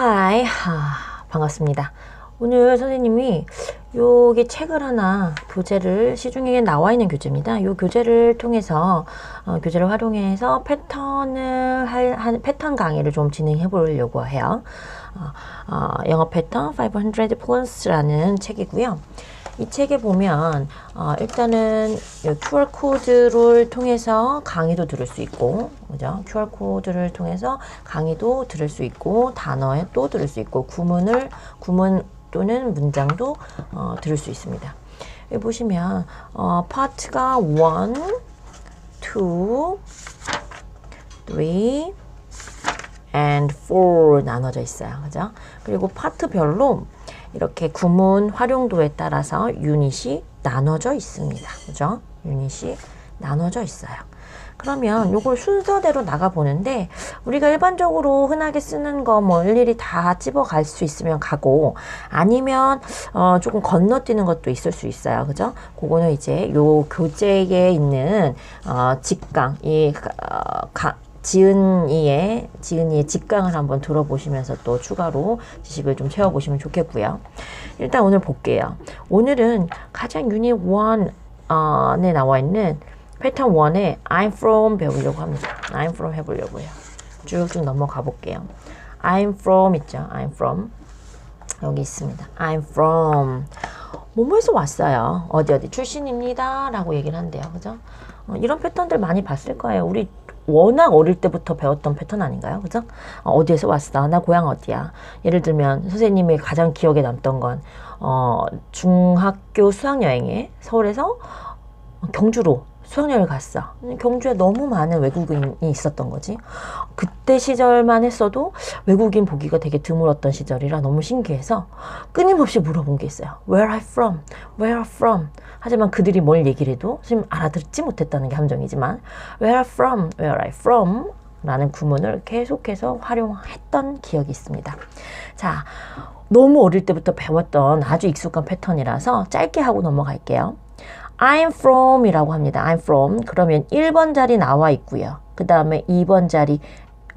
하이, 하, 반갑습니다. 오늘 선생님이 여기 책을 하나 교재를 시중에 나와 있는 교재입니다. 이 교재를 통해서 어, 교재를 활용해서 패턴을 할, 한 패턴 강의를 좀 진행해 보려고 해요. 어, 어, 영어 패턴 500 Plus라는 책이고요. 이 책에 보면 어, 일단은 이 QR 코드를 통해서 강의도 들을 수 있고, 그죠? QR 코드를 통해서 강의도 들을 수 있고, 단어에 또 들을 수 있고, 구문을 구문 또는 문장도 어, 들을 수 있습니다. 여기 보시면 어, 파트가 1, 2, 3, and 4 나눠져 있어요. 그죠? 그리고 파트별로 이렇게 구문 활용도에 따라서 유닛이 나눠져 있습니다. 그죠? 유닛이 나눠져 있어요. 그러면 요걸 순서대로 나가 보는데 우리가 일반적으로 흔하게 쓰는 거 뭐 일일이 다 집어 갈 수 있으면 가고 아니면 어 조금 건너뛰는 것도 있을 수 있어요. 그죠? 그거는 이제 요 교재에 있는 어 직강 이 어, 가, 지은이의 지은이의 직강을 한번 들어보시면서 또 추가로 지식을 좀 채워보시면 좋겠고요. 일단 오늘 볼게요. 오늘은 가장 유닛 1 안에 나와 있는 패턴 1에 I'm from 배우려고 합니다. I'm from 해보려고요. 쭉쭉 넘어가 볼게요. I'm from 있죠. I'm from 여기 있습니다. I'm from 뭐뭐에서 왔어요. 어디 어디 출신입니다. 라고 얘기를 한대요. 그죠? 어, 이런 패턴들 많이 봤을 거예요. 우리 워낙 어릴 때부터 배웠던 패턴 아닌가요? 그죠? 어, 어디에서 왔어? 나 고향 어디야? 예를 들면 선생님이 가장 기억에 남던 건 어, 중학교 수학여행에 서울에서 경주로 수학여행을 갔어. 경주에 너무 많은 외국인이 있었던 거지. 그때 시절만 했어도 외국인 보기가 되게 드물었던 시절이라 너무 신기해서 끊임없이 물어본 게 있어요. Where are from? Where from? 하지만 그들이 뭘 얘기를 해도 지금 알아듣지 못했다는 게 함정이지만 Where are from? Where I from? 라는 구문을 계속해서 활용했던 기억이 있습니다. 자, 너무 어릴 때부터 배웠던 아주 익숙한 패턴이라서 짧게 하고 넘어갈게요. I'm from 이라고 합니다. I'm from. 그러면 1번 자리 나와 있고요. 그 다음에 2번 자리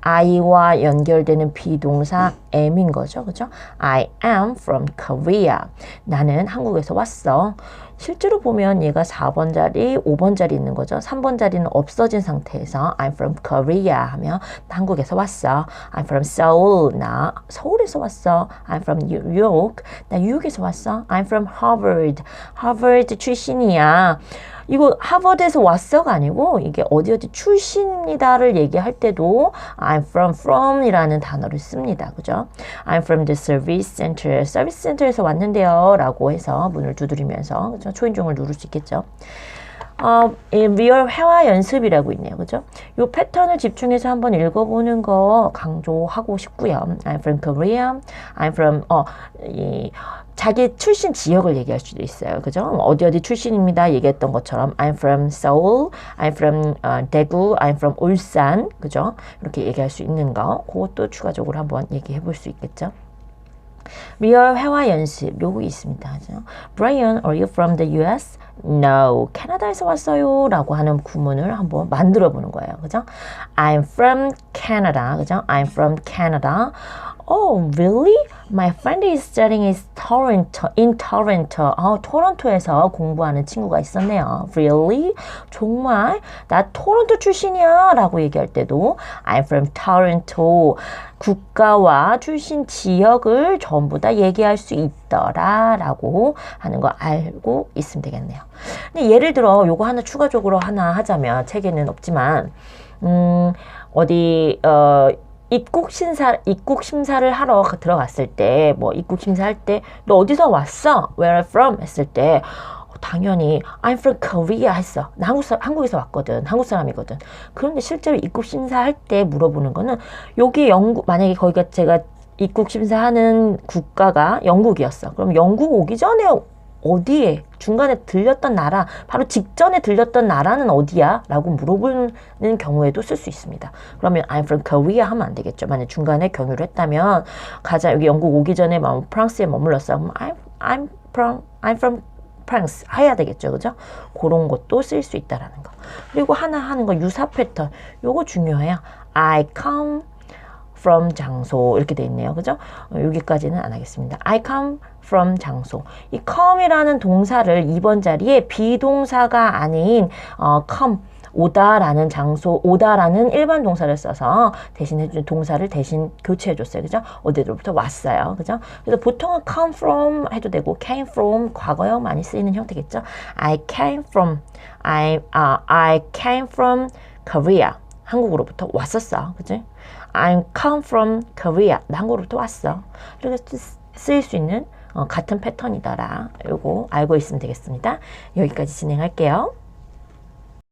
I와 연결되는 비동사 am인 거죠. 그죠? I am from Korea. 나는 한국에서 왔어. 실제로 보면 얘가 4번 자리, 5번 자리 있는 거죠. 3번 자리는 없어진 상태에서 I'm from Korea 하면 한국에서 왔어. I'm from Seoul. 나 서울에서 왔어. I'm from New York. 나 뉴욕에서 왔어. I'm from Harvard. Harvard 출신이야. 이거 하버드에서 왔어가 아니고 이게 어디 어디 출신입니다를 얘기할 때도 I'm from from이라는 단어를 씁니다. 그죠? I'm from the service center. 서비스 센터에서 왔는데요. 라고 해서 문을 두드리면서 그죠? 초인종을 누를 수 있겠죠. 어, 리얼 회화 연습이라고 있네요. 그죠? 이 패턴을 집중해서 한번 읽어보는 거 강조하고 싶고요. I'm from Korea. I'm from, 어, 이, 자기 출신 지역을 얘기할 수도 있어요. 그죠? 어디 어디 출신입니다. 얘기했던 것처럼 I'm from Seoul, I'm from 어, 대구, I'm from 울산. 그죠? 이렇게 얘기할 수 있는 거. 그것도 추가적으로 한번 얘기해 볼 수 있겠죠? 리얼 회화 연습 요거 있습니다. 그죠? Brian, are you from the US? No, 캐나다에서 왔어요. 라고 하는 구문을 한번 만들어 보는 거예요. 그죠? I'm from Canada. 그죠? I'm from Canada. Oh, really? My friend is studying in Toronto. In Toronto. 어, 토론토에서 공부하는 친구가 있었네요. Really? 정말? 나 토론토 출신이야. 라고 얘기할 때도 I'm from Toronto. 국가와 출신 지역을 전부 다 얘기할 수 있더라. 라고 하는 거 알고 있으면 되겠네요. 근데 예를 들어 요거 하나 추가적으로 하나 하자면 책에는 없지만 음, 어디, 어, 입국 심사 입국 심사를 하러 들어갔을 때 뭐 입국 심사할 때 너 어디서 왔어? Where are from? 했을 때 당연히 I'm from Korea 했어. 나 한국 사, 한국에서 왔거든. 한국 사람이거든. 그런데 실제로 입국 심사할 때 물어보는 거는 여기 영국 만약에 거기가 제가 입국 심사하는 국가가 영국이었어. 그럼 영국 오기 전에 어디에 중간에 들렸던 나라 바로 직전에 들렸던 나라는 어디야? 라고 물어보는 경우에도 쓸 수 있습니다. 그러면 I'm from Korea 하면 안 되겠죠. 만약 중간에 경유를 했다면 가자 여기 영국 오기 전에 뭐 프랑스에 머물렀어. 그럼 I'm, I'm from I'm from France 해야 되겠죠. 그죠? 그런 것도 쓸 수 있다라는 거. 그리고 하나 하는 거 유사 패턴. 요거 중요해요. I come from 장소 이렇게 돼 있네요. 그죠? 어, 여기까지는 안 하겠습니다. I come from 장소. 이 come이라는 동사를 2번 자리에 비동사가 아닌 어, come 오다라는 장소, 오다라는 일반 동사를 써서 대신해 준 동사를 대신 교체해 줬어요. 그죠? 어디로부터 왔어요. 그죠? 그래서 보통은 come from 해도 되고 came from 과거형 많이 쓰이는 형태겠죠? I came from I uh, I came from Korea. 한국으로부터 왔었어. 그지? I come from Korea. 나 한국으로부터 왔어. 이렇게 쓰- 쓰일 수 있는 어, 같은 패턴이더라. 요거 알고 있으면 되겠습니다. 여기까지 진행할게요.